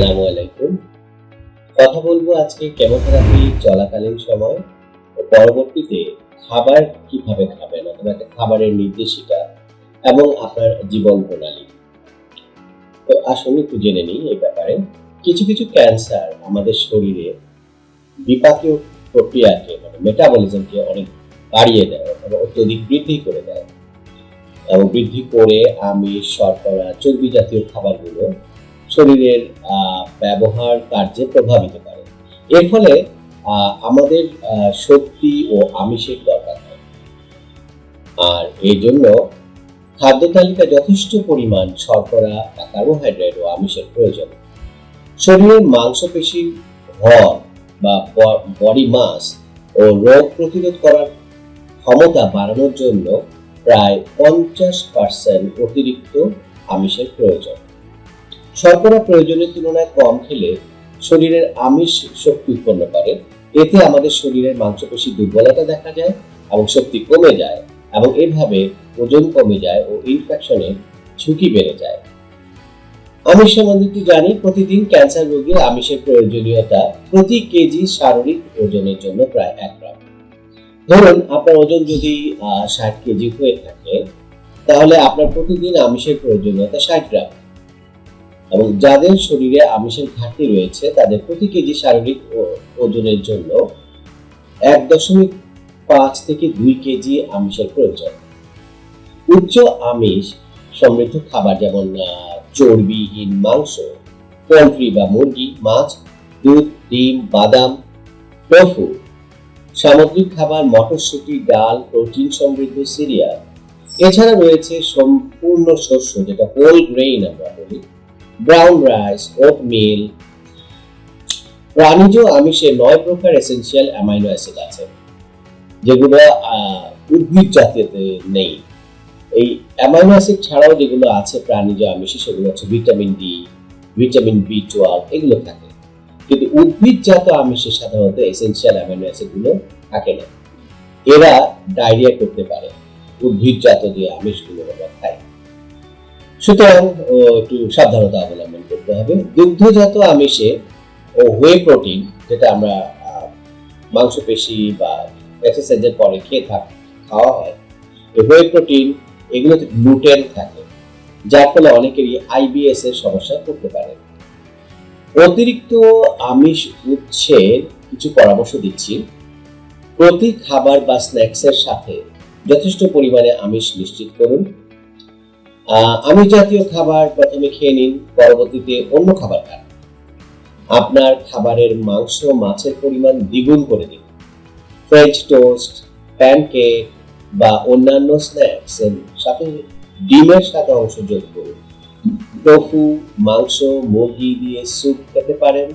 আসসালামু আলাইকুম। কথা বলব আজকে কেমোথেরাপি চলাকালীন সময় ও পরবর্তীতে খাবার কীভাবে খাবেন খাবারের নির্দেশিকা এবং আপনার জীবন প্রণালী। তো আসুন একটু জেনে নিই এই ব্যাপারে। কিছু কিছু ক্যান্সার আমাদের শরীরে বিপাকীয় প্রক্রিয়াকে মানে মেটাবলিজমকে অনেক বাড়িয়ে দেয় অথবা অত্যধিক বৃদ্ধি করে দেয়। এবং বৃদ্ধি করে আমি শর্করা চর্বি জাতীয় খাবারগুলো শরীরের ব্যবহার কার্যে প্রভাবিত করে। এর ফলে আমাদের শক্তি ও আমিষের দরকার হয়। আর এই জন্য খাদ্য তালিকা যথেষ্ট পরিমাণ শর্করা, কার্বোহাইড্রেট ও আমিষের প্রয়োজন। শরীরের মাংসপেশির ভর বা, বডি মাস ও রোগ প্রতিরোধ করার ক্ষমতা বাড়ানোর জন্য প্রায় পঞ্চাশ পার্সেন্ট অতিরিক্ত আমিষের প্রয়োজন। শর্করা প্রয়োজনের তুলনায় কম খেলে শরীরের আমিষ শক্তি উৎপন্ন করে। এতে আমাদের শরীরের মাংসপেশি দুর্বলতা দেখা যায় এবং শক্তি কমে যায় এবং এভাবে ওজন কমে যায় ও ইনফেকশনের ঝুঁকি বেড়ে যায়। আমিষ সম্বন্ধে কি জানি, প্রতিদিন ক্যান্সার রোগীর আমিষের প্রয়োজনীয়তা প্রতি কেজি শারীরিক ওজনের জন্য প্রায় এক গ্রাম। ধরুন, আপনার ওজন যদি ষাট কেজি হয়ে থাকে, তাহলে আপনার প্রতিদিন আমিষের প্রয়োজনীয়তা ষাট গ্রাম। এবং যাদের শরীরে আমিষের ঘাটতি রয়েছে, তাদের প্রতি কেজি শারীরিক ওজনের জন্য এক দশমিক পাঁচ থেকে দুই কেজি আমিষের প্রয়োজন। উচ্চ আমিষ সমৃদ্ধ খাবার যেমন চর্বিহীন মাংস, পোলট্রি বা মুরগি, মাছ, দুধ, ডিম, বাদাম, টফু সামুদ্রিক খাবার, মটরশুঁটি, ডাল, প্রোটিন সমৃদ্ধ সিরিয়াল। এছাড়া রয়েছে সম্পূর্ণ শস্য, যেটা হোল গ্রেইন আমরা বলি। ব্রাউন রাইস ওটমিল প্রাণীজ আমিষে নয় প্রকার এসেনশিয়াল অ্যামাইনো অ্যাসিড আছে, যেগুলো উদ্ভিদ জাতীয়তে নেই। এই অ্যামাইনো অ্যাসিড ছাড়াও যেগুলো আছে প্রাণীজ আমিষে, সেগুলো হচ্ছে vitamin D vitamin B twelve এগুলো থাকে। কিন্তু উদ্ভিদজাত আমিষে সাধারণত এসেনশিয়াল অ্যামাইনো অ্যাসিডগুলো থাকে না। এরা ডায়রিয়া করতে পারে উদ্ভিদজাত যে আমিষগুলো আমরা খাই সুতরাং একটু সাবধানতা অবলম্বন করতে হবে। দুগ্ধজাত আমিষে, ও হোয়ে প্রোটিন যেটা আমরা মাংসপেশি বা এক্সারসাইজের পরে খেয়ে থাক, খাওয়া হয় হোয়ে প্রোটিন এগুলোতে গ্লুটেন থাকে, যার ফলে অনেকেরই আইবিএস এর সমস্যা করতে পারে। অতিরিক্ত আমিষ উৎসের কিছু পরামর্শ দিচ্ছি। প্রতি খাবার বা স্ন্যাক্সের সাথে যথেষ্ট পরিমাণে আমিষ নিশ্চিত করুন। আমিষ জাতীয় খাবার প্রথমে খেয়ে নিন, পরবর্তীতে অন্য খাবার খান। আপনার খাবারের মাংস, মাছের পরিমাণ দ্বিগুণ করে দিন। ফ্রেঞ্চ টোস্ট প্যানকেক বা অন্যান্য স্ন্যাক্স সাথে ডিমের সাথে অংশ যোগ করুন। টফু মাংস, মুরগি দিয়ে স্যুপ খেতে পারেন,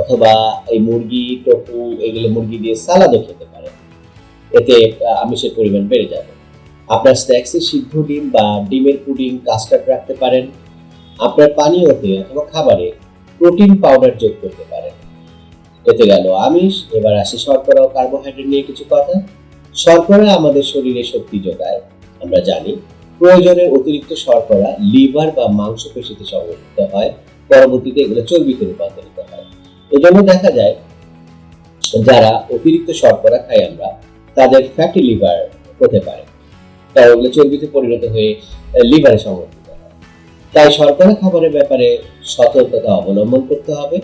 অথবা এই মুরগি টফু এগুলো মুরগি দিয়ে সালাদও খেতে পারেন। এতে আমিষের পরিমাণ বেড়ে যাবে। আপনার স্ন্যাক্সে সিদ্ধ ডিম বা ডিমের পুডিং কাস্টার্ড রাখতে পারেন। আপনার পানীয়তে অথবা খাবারে প্রোটিন পাউডার যোগ করতে পারেন। এতে গেল আমিষ, এবার আসে শর্করা ও কার্বোহাইড্রেট নিয়ে কিছু কথা। শর্করা আমাদের শরীরে শক্তি যোগায়। আমরা জানি প্রয়োজনের অতিরিক্ত শর্করা লিভার বা মাংসপেশিতে সংরক্ষিত হয়। পরবর্তীতে এগুলো চর্বিতে রূপান্তরিত হয়। এজন্য দেখা যায় যারা অতিরিক্ত শর্করা খাই আমরা, তাদের ফ্যাটি লিভার হতে পারে। ওগুলো চর্বিতে পরিণত হয়ে লিভারে সংরক্ষিত হয়। তাই শর্করা খাবারের ব্যাপারে সতর্কতা অবলম্বন করতে হবে,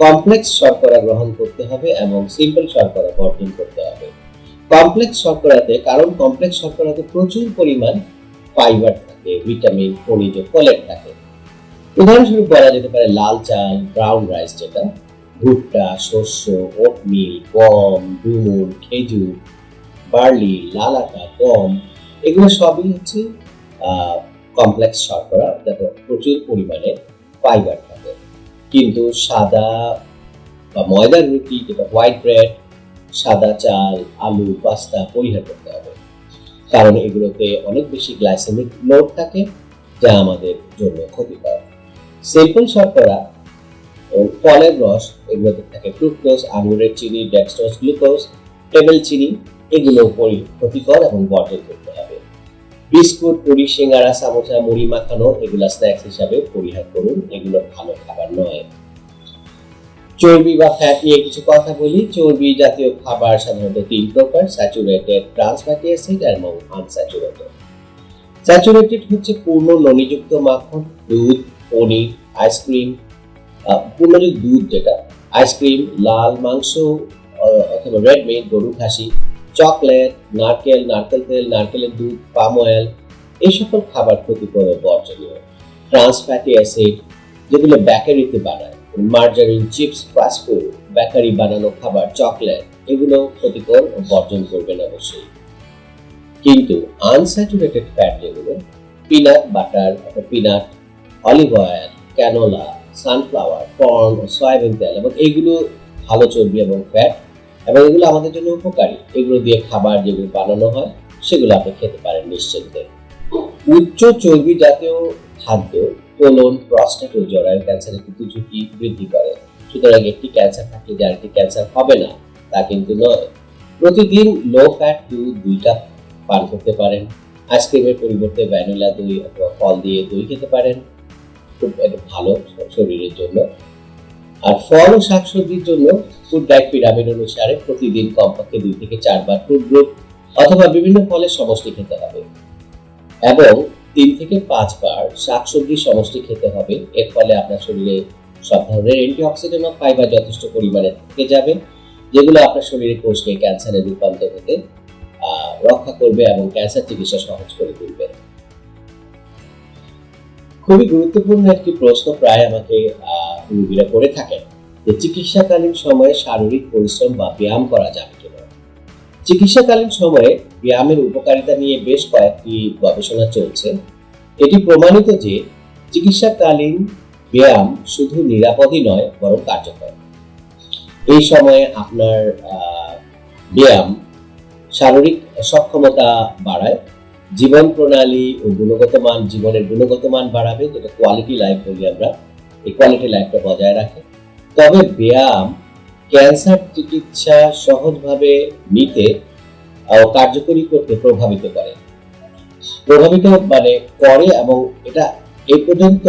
কমপ্লেক্স শর্করা গ্রহণ করতে হবে এবং সিম্পল শর্করা বর্জন করতে হবে। কমপ্লেক্স শর্করাতে, কারণ কমপ্লেক্স শর্করাতে প্রচুর পরিমাণ ফাইবার থাকে, ভিটামিন, খনিজ ফলেট থাকে। উদাহরণস্বরূপ বলা যেতে পারে লাল চাল, ব্রাউন রাইস যেটা, ভুট্টা, শস্য, ওটমিল, গম, ডুমুর, খেজুর, বার্লি, লাল আটা, গম এগুলো সবই হচ্ছে কমপ্লেক্স শর্করা যাতে প্রচুর পরিমাণে ফাইবার থাকে। কিন্তু সাদা বা ময়দার রুটি যেটা হোয়াইট ব্রেড সাদা চাল, আলু, পাস্তা পরিহার করতে হবে। কারণ এগুলোতে অনেক বেশি গ্লাইসেমিক লোড থাকে, যা আমাদের জন্য ক্ষতিকর। সিম্পল শর্করা ফলের রস, এগুলোতে থাকে ফ্রুক্টোজ আঙুরের চিনি ডেক্সট্রোজ গ্লুকোজ টেবিল চিনি, এগুলো ক্ষতিকর এবং হবে বিস্কুট, পুরি, সিঙ্গারা, সামোসা, মুড়ি, মাখানো এগুলো স্ন্যাক্স হিসাবে পরিহার করুন। এগুলো ভালো খাবার নয়। চর্বি বা ফ্যাট নিয়ে কিছু কথা বলি। চর্বি জাতীয় খাবার সাধারণত তিন প্রকার স্যাচুরেটেড ট্রান্স ফ্যাটি অ্যাসিড এবং আনস্যাচুরেটেড স্যাচুরেটেড হচ্ছে পূর্ণ ননিযুক্ত মাখন, দুধ, পনির আইসক্রিম পূর্ণযুক্ত দুধ যেটা আইসক্রিম লাল মাংস অথবা রেড মিট গরু খাসি চকলেট, নারকেল নারকেল তেল, নারকেলের দুধ, পাম অয়েল, এই সকল খাবার ক্ষতিকর বর্জনীয়। ট্রান্স ফ্যাটি অ্যাসিড যেগুলো বেকারিতে বানায় মার্জারিন চিপস ফাস্টফুড বেকারি বানানো খাবার, চকলেট, এগুলো ক্ষতিকর বর্জন করবেন অবশ্যই। কিন্তু আনস্যাচুরেটেড ফ্যাট যেগুলো, peanut butter peanut, olive oil, canola, sunflower, corn soybean তেল, এবং এইগুলো ভালো চর্বি এবং ফ্যাট এবং এগুলো আমাদের জন্য উপকারী। এগুলো দিয়ে খাবার যেগুলো বানানো হয়, সেগুলো আপনি খেতে পারেন নিশ্চিন্তে। উচ্চ চর্বি জাতীয় খাদ্য, কোলন, প্রস্টেট ও জরায়ু ক্যান্সারের কিন্তু ঝুঁকি বৃদ্ধি করে। সুতরাং একটি ক্যান্সার থাকলে যে আরেকটি ক্যান্সার হবে না, তা কিন্তু নয়। প্রতিদিন লো ফ্যাট দুধ দুই কাপ পান করতে পারেন। আইসক্রিমের পরিবর্তে ভ্যানিলা দই অথবা ফল দিয়ে দই খেতে পারেন। খুব ভালো শরীরের জন্য। আর ফল ও শাকসবজির জন্য ফুড ডায়েট পিরামিড অনুসারে প্রতিদিন কমপক্ষে দুই থেকে চারবার ফ্রুট গ্রুপ অথবা বিভিন্ন ফলের সমষ্টি খেতে হবে। এবং তিন থেকে পাঁচবার শাকসবজির সমষ্টি খেতে হবে। এর ফলে আপনার শরীরে সব ধরনের অ্যান্টিঅক্সিডেন্ট ও ফাইবার যথেষ্ট পরিমাণে থেকে যাবে, যেগুলো আপনার শরীরে কোষকে ক্যান্সারে রূপান্তর হতে রক্ষা করবে এবং ক্যান্সার চিকিৎসা সহজ করে তুলবে। খুবই গুরুত্বপূর্ণ একটি প্রশ্ন প্রায় আমাকে রোগীরা করে থাকেন যে চিকিৎসাকালীন সময়ে শারীরিক পরিশ্রম বা ব্যায়াম করা যাবে কিনা। চিকিৎসাকালীন সময়ে ব্যায়ামের উপকারিতা নিয়ে বেশ কয়েকটি গবেষণা চলছে। এটি প্রমাণিত যে চিকিৎসাকালীন ব্যায়াম শুধু নিরাপদই নয়, বরং কার্যকর। এই সময়ে আপনার ব্যায়াম শারীরিক সক্ষমতা বাড়ায়, জীবন প্রণালী ও গুণগত মান, জীবনের গুণগত মান বাড়াবে, যেটা কোয়ালিটি লাইফ বলি আমরা। এই কোয়ালিটি লাইফটা বজায় রাখে। তবে ব্যায়াম, ক্যান্সার চিকিৎসা সহজভাবে নিতে ও কার্যকরী করতে প্রভাবিত করে। প্রভাবিত মানে করে এবং এটা এই পর্যন্ত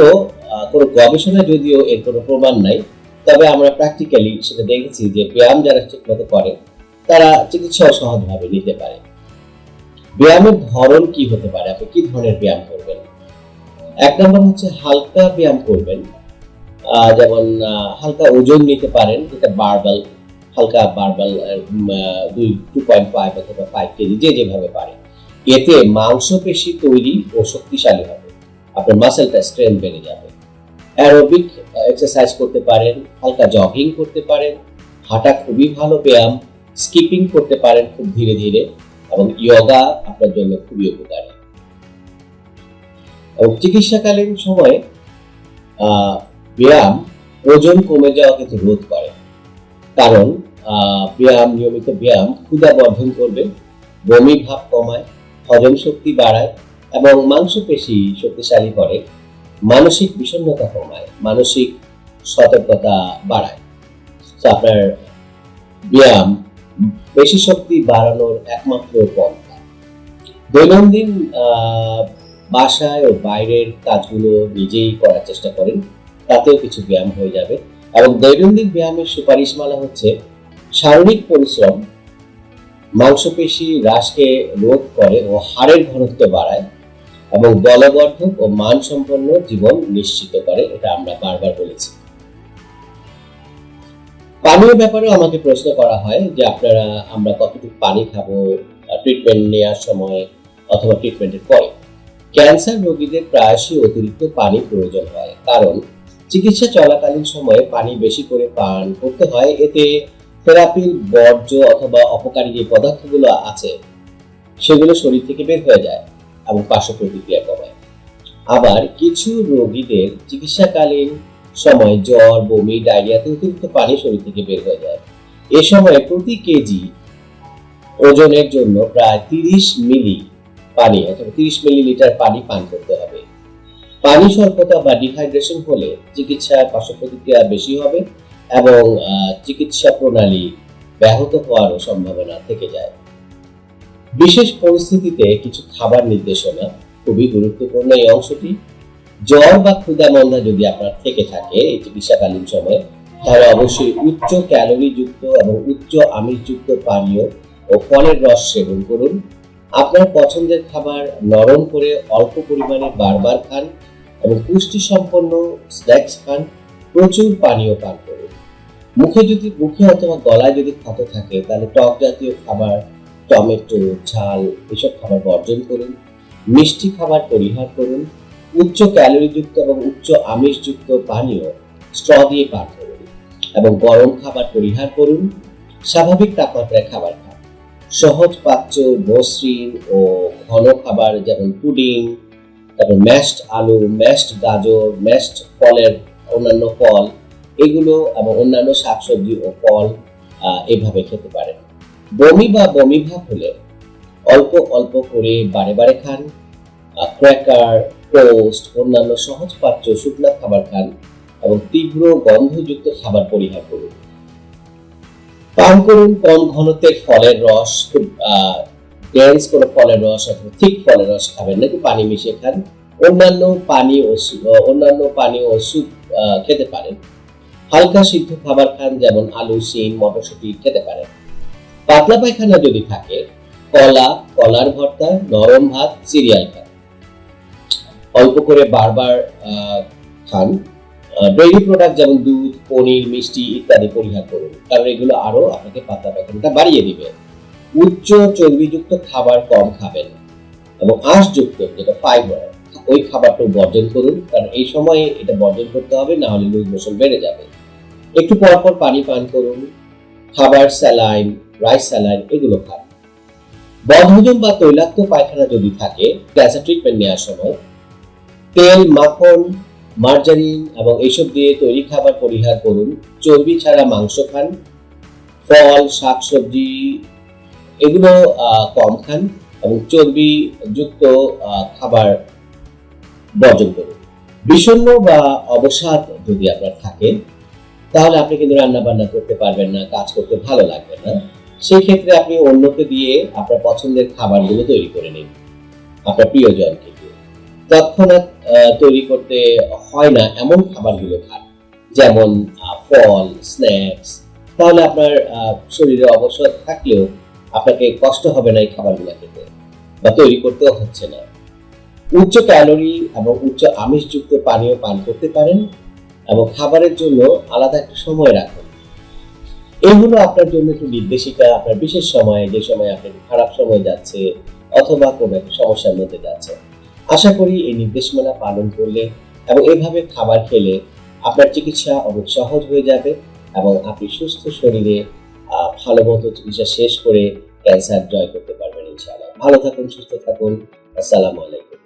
কোনো গবেষণা যদিও এর কোনো প্রমাণ নাই, তবে আমরা প্র্যাকটিক্যালি সেটা দেখেছি যে ব্যায়াম যারা ঠিকমতো করে, তারা চিকিৎসাও সহজভাবে নিতে পারে। ব্যায়ামের ধরন কি হতে পারে? আপনি কি ধরনের ব্যায়াম করবেন? এক নম্বর হচ্ছে হালকা ব্যায়াম করবেন। যেমন হালকা ওজন নিতে পারেন যেটা বারবেল হালকা বারবেল দুই টু পয়েন্ট ফাইভ অথবা ফাইভ কেজি, যে যেভাবে পারে এতে মাংসপেশি তৈরি ও শক্তিশালী হবে। আপনার মাসেলটা স্ট্রেংথ বেড়ে যাবে। অ্যারোবিক এক্সারসাইজ করতে পারেন, হালকা জগিং করতে পারেন, হাঁটা খুবই ভালো ব্যায়াম স্কিপিং করতে পারেন খুব ধীরে ধীরে, এবং ইয়োগা আপনার জন্য খুবই উপকারী। এবং চিকিৎসাকালীন সময়ে ব্যায়াম ওজন কমে যাওয়া কিন্তু রোধ করে। কারণ ব্যায়াম, নিয়মিত ব্যায়াম ক্ষুধা বর্ধন করবে, বমি ভাব কমায়, হজম শক্তি বাড়ায় এবং মাংসপেশি শক্তিশালী করে, মানসিক বিষণ্ণতা কমায়, মানসিক সতর্কতা বাড়ায়। তো আপনার ব্যায়াম পেশি শক্তি বাড়ানোর একমাত্র পন্থা। দৈনন্দিন বাসায় ও বাইরের কাজগুলো নিজেই করার চেষ্টা করেন। তাতেও কিছু ব্যায়াম হয়ে যাবে। এবং দৈনন্দিন ব্যায়ামের সুপারিশমালা হচ্ছে শারীরিক পরিশ্রম, মাংসপেশি হ্রাসকে রোধ করে ও হাড়ের ঘনত্ব বাড়ায় এবং বলবর্ধক ও মানসম্পন্ন জীবন নিশ্চিত করে, এটা আমরা বারবার বলেছি। পানীয় ব্যাপারে আমাকে প্রশ্ন করা হয় যে আপনারা, আমরা কতটুকু পানি খাব ট্রিটমেন্ট নেওয়ার সময় অথবা ট্রিটমেন্টের পরে। ক্যান্সার রোগীদের প্রায়শই অতিরিক্ত পানি প্রয়োজন হয়, কারণ চিকিৎসা চলাকালীন সময়ে পানি বেশি করে পান করতে হয়। এতে থেরাপির বর্জ্য অথবা অপকারী যে পদার্থগুলো আছে, সেগুলো শরীর থেকে বের হয়ে যায় এবং পার্শ্ব প্রতিক্রিয়া কমায়। আবার কিছু রোগীদের চিকিৎসাকালীন সময় জ্বর, বমি ডায়রিয়াতে অতিরিক্ত পানি শরীর থেকে বের হয়ে যায়। এ সময় প্রতি কেজি ওজনের জন্য প্রায় তিরিশ মিলি পানি অথবা তিরিশ মিলিলিটার পানি পান করতে হবে। পানি স্বল্পতা বা ডিহাইড্রেশন হলে চিকিৎসার পার্শ্ব প্রতিক্রিয়া বেশি হবে এবং চিকিৎসা প্রণালী ব্যাহত হওয়ারও সম্ভাবনা থেকে যায়। বিশেষ পরিস্থিতিতে কিছু খাবার নির্দেশনা খুবই গুরুত্বপূর্ণ এই অংশটি। জ্বর বা ক্ষুধা মন্দা যদি আপনার থেকে থাকে এই চিকিৎসাকালীন সময়ে, তাহলে অবশ্যই উচ্চ ক্যালোরিযুক্ত এবং উচ্চ আমিষযুক্ত পানীয় ও ফলের রস সেবন করুন। আপনার পছন্দের খাবার নরম করে অল্প পরিমাণে বারবার খান এবং পুষ্টি সম্পন্ন স্ন্যাক্স খান, প্রচুর পানীয় পান করুন মুখে যদি, মুখে অথবা গলায় যদি ক্ষত থাকে, তাহলে টক জাতীয় খাবার, টমেটো, ঝাল, এসব খাবার বর্জন করুন। মিষ্টি খাবার পরিহার করুন। উচ্চ ক্যালোরিযুক্ত এবং উচ্চ আমিষযুক্ত পানীয় স্ট্র দিয়ে পান করুন এবং গরম খাবার পরিহার করুন। স্বাভাবিক তাপমাত্রায় খাবার খান। সহজ পাচ্য মসৃণ ও ঘন খাবার যেমন পুডিং তারপর ম্যাশড আলু ম্যাশড গাজর ম্যাশড ফলের অন্যান্য ফল, এগুলো এবং অন্যান্য শাকসবজি ও ফল এভাবে খেতে পারেন। বমি বা বমি ভাব হলে অল্প অল্প করে বারে বারে খান ক্র্যাকার টোস্ট অন্যান্য সহজ পাচ্য শুকনা খাবার খান এবং তীব্র গন্ধযুক্ত খাবার পরিহার করুন। পান করুন কম ঘনত্বের ফলের রস, খুব ডেন্স কোনো ফলের রস অথবা ঠিক ফলের রস খাবেন না, একটু পানি মিশিয়ে খান। অন্যান্য পানি ও অন্যান্য পানি ও স্যুপ খেতে পারেন। হালকা সিদ্ধ খাবার খান, যেমন আলু, শিম, মটরশুঁটি খেতে পারেন। পাতলা পায়খানা যদি থাকে, কলা, কলার ভর্তা, নরম ভাত সিরিয়াল খান। অল্প করে বারবার খান। ডেইরি প্রোডাক্ট যেমন দুধ, পনির, মিষ্টি ইত্যাদি পরিহার করুন। কারণ এগুলো আরও আপনাকে পাতলা পায়খানাটা বাড়িয়ে দিবে। উচ্চ চর্বিযুক্ত খাবার কম খাবেন এবং আঁশযুক্ত, যেটা ফাইবার ওই খাবারটা বর্জন করুন, কারণ এই সময়ে এটা বর্জন করতে হবে, না হলে লুজ মোশন বেড়ে যাবে। একটু পর পর পানি পান করুন, খাবার স্যালাইন, রাইস স্যালাইন, এগুলো খান। বদহজম বা তৈলাক্ত পায়খানা যদি থাকে ক্যান্সার ট্রিটমেন্ট নেওয়ার সময়, তেল, মাখন, মার্জারিন এবং এইসব দিয়ে তৈরি খাবার পরিহার করুন, চর্বি ছাড়া মাংস খান, ফল, শাকসবজি এগুলো কম খান এবং চর্বি যুক্ত খাবার বর্জন করুন। বিষণ্ণ বা অবসাদ যদি আপনার থাকে, তাহলে আপনি কিন্তু রান্না বান্না করতে পারবেন না, কাজ করতে ভালো লাগবে না। সেই ক্ষেত্রে আপনি অন্যকে দিয়ে আপনার পছন্দের খাবারগুলো তৈরি করে নিন, আপনার প্রিয়জনকে দিয়ে। তৎক্ষণাৎ তৈরি করতে হয় না এমন খাবারগুলো খান, যেমন ফল, স্ন্যাক্স। তাহলে আপনার শরীরে অবসর থাকলেও আপনাকে কষ্ট হবে না এই খাবারগুলো খেতে বা তৈরি করতেও হচ্ছে না। উচ্চ ক্যালোরি এবং উচ্চ আমিষযুক্ত পানীয় পান করতে পারেন এবং খাবারের জন্য আলাদা একটা সময় রাখুন। এই হলো আপনার জন্য একটু নির্দেশিকা, আপনার বিশেষ সময়ে, যে সময় আপনার খারাপ সময় যাচ্ছে অথবা কোনো একটা সমস্যার মধ্যে যাচ্ছে। আশা করি এই নির্দেশমালা পালন করলে এবং এভাবে খাবার খেলে আপনার চিকিৎসা অনেক সহজ হয়ে যাবে এবং আপনি সুস্থ শরীরে ভালো মতো চিকিৎসা শেষ করে ক্যান্সার জয় করতে পারবেন ইনশাআল্লাহ। ভালো থাকুন, সুস্থ থাকুন। আসসালামু আলাইকুম।